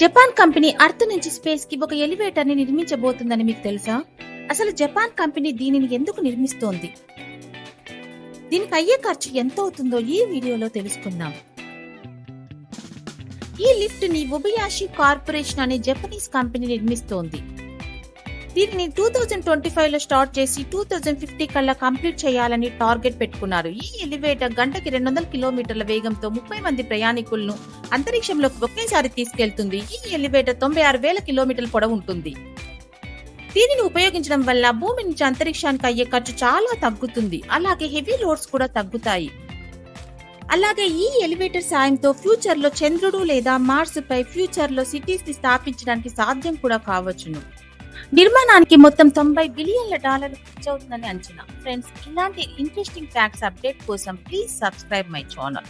Japan company earth నుంచి స్పేస్కి ఒక ఎలివేటర్ని నిర్మించబోతుందని మీకు తెలుసా? అసలు జపాన్ కంపెనీ దీనిని ఎందుకు నిర్మిస్తోంది? దీనికి అయ్యే ఖర్చు ఎంత అవుతుందో ఈ వీడియోలో తెలుసుకుందాం. ఈ లిఫ్ట్ని ఉబయాషి కార్పొరేషన్ అనే జపనీస్ కంపెనీ నిర్మిస్తోంది. దీనిని టూ థౌజండ్ ట్వంటీ ఫైవ్లో స్టార్ట్ చేసి టూ థౌజండ్ ఫిఫ్టీ కల్లా కంప్లీట్ చేయాలని టార్గెట్ పెట్టుకున్నారు. ఈ ఎలివేటర్ గంటకి రెండు వందల కిలోమీటర్ల వేగంతో ముప్పై మంది ప్రయాణికులను అంతరిక్షంలోకి ఒకేసారి తీసుకెళ్తుంది. ఈ ఎలివేటర్ తొంభై ఆరు వేల కిలోమీటర్ల పొడవు ఉంటుంది. దీనిని ఉపయోగించడం వల్ల భూమి నుంచి అంతరిక్షానికి అయ్యే ఖర్చు చాలా తగ్గుతుంది. అలాగే హెవీ లోడ్స్ కూడా తగ్గుతాయి. అలాగే ఈ ఎలివేటర్ సాయంతో ఫ్యూచర్లో చంద్రుడు లేదా మార్స్ పై ఫ్యూచర్లో సిటీస్ని స్థాపించడానికి సాధ్యం కూడా కావచ్చును. నిర్మాణానికి మొత్తం తొంభై బిలియన్ల డాలర్లు ఖర్చు అవుతుందని అంచనా. ఫ్రెండ్స్ ఇలాంటి ఇంట్రెస్టింగ్ ఫ్యాక్ట్స్ అప్డేట్ కోసం ప్లీజ్ సబ్స్క్రైబ్ మై ఛానల్